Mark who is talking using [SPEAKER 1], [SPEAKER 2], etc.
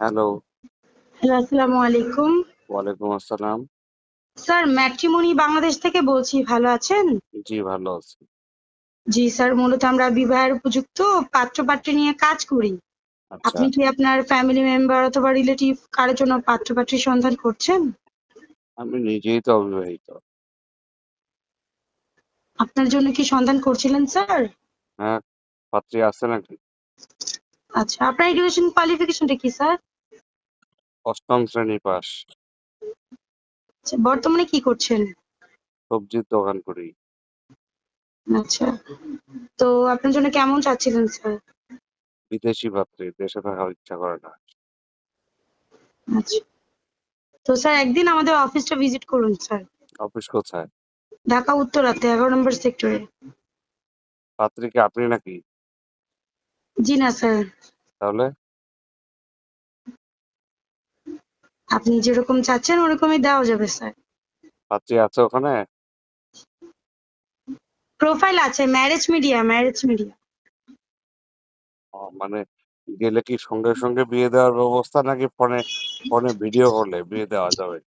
[SPEAKER 1] Hello.
[SPEAKER 2] Hello আসসালামু আলাইকুম।
[SPEAKER 1] ওয়ালাইকুম আসসালাম।
[SPEAKER 2] স্যার ম্যাট্রিমনি বাংলাদেশ থেকে বলছি ভালো আছেন?
[SPEAKER 1] জি ভালো আছি।
[SPEAKER 2] জি স্যার মূলত আমরা বিবাহের উপযুক্ত পাত্র পাত্রী নিয়ে কাজ করি।
[SPEAKER 1] আচ্ছা।
[SPEAKER 2] আপনি কি আপনার ফ্যামিলি মেম্বার অথবা রিলেটিভ কারোর জন্য পাত্র পাত্রীর সন্ধান করছেন?
[SPEAKER 1] আমি নিজেই তো অবিবাহিত।
[SPEAKER 2] আপনার জন্য কি সন্ধান করছিলেন স্যার?
[SPEAKER 1] হ্যাঁ পাত্রী আছে নাকি?
[SPEAKER 2] আচ্ছা আপনার এডুকেশন কোয়ালিফিকেশনটা কি স্যার
[SPEAKER 1] অষ্টম শ্রেণি পাস।
[SPEAKER 2] আচ্ছা, বর্তমানে কি করছেন?
[SPEAKER 1] সবজির দোকান করি।
[SPEAKER 2] আচ্ছা তো আপনার জন্য কেমন চাচ্ছিলেন স্যার
[SPEAKER 1] বিদেশি পাত্রী দেশে থাকার ইচ্ছা করে না।
[SPEAKER 2] আচ্ছা তো স্যার একদিন আমাদের অফিসটা ভিজিট করুন স্যার
[SPEAKER 1] অফিস কোথায়?
[SPEAKER 2] ঢাকা উত্তরাতে এগারো নম্বর সেক্টরে
[SPEAKER 1] পাত্রী কি আপনি নাকি?
[SPEAKER 2] জি না স্যার।
[SPEAKER 1] তাহলে?
[SPEAKER 2] আপনি যেরকম চাচ্ছেন ওরকমই দেওয়া যাবে স্যার।
[SPEAKER 1] পাত্রী আছে ওখানে?
[SPEAKER 2] প্রোফাইল আছে ম্যারেজ মিডিয়া ম্যারেজ মিডিয়া।
[SPEAKER 1] মানে গেলে কি সঙ্গে সঙ্গে বিয়ে দেওয়ার ব্যবস্থা নাকি ফোনে ফোনে ভিডিও করলে বিয়ে দেওয়া যাবে?